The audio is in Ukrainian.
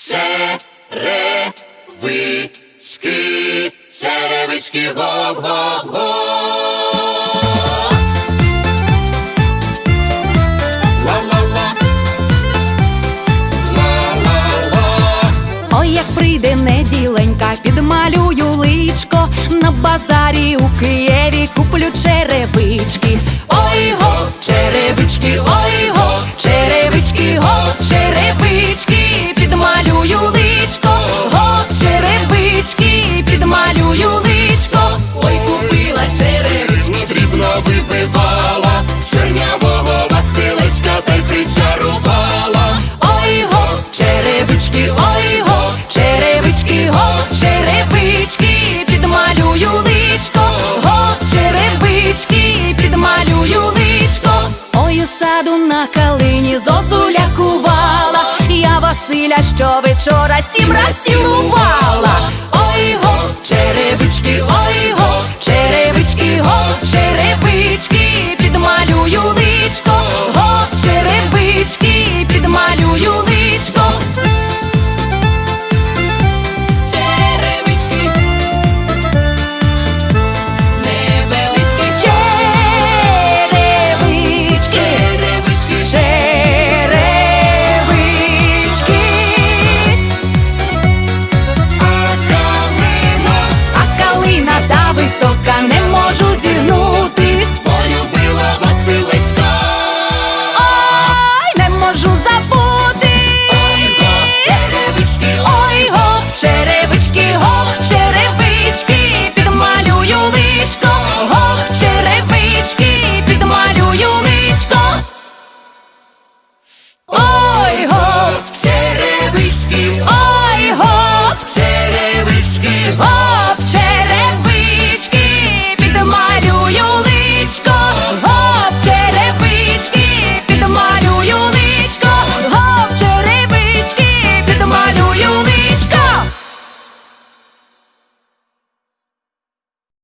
черевички, черевички, гоп-гоп-гоп. Прийде неділенька, підмалюю личко на базарі у Києві куплю черевички. Ой го, черевички, ой купила черевички, дрібно вибивала, чорнявого Василечка та й причарувала. Ой го, черевички, ой го, черевички, го, черевички, підмалюю личко, го, черевички, підмалюю личко. Ой, у саду на калині зозуля кувала, я Василя, що ви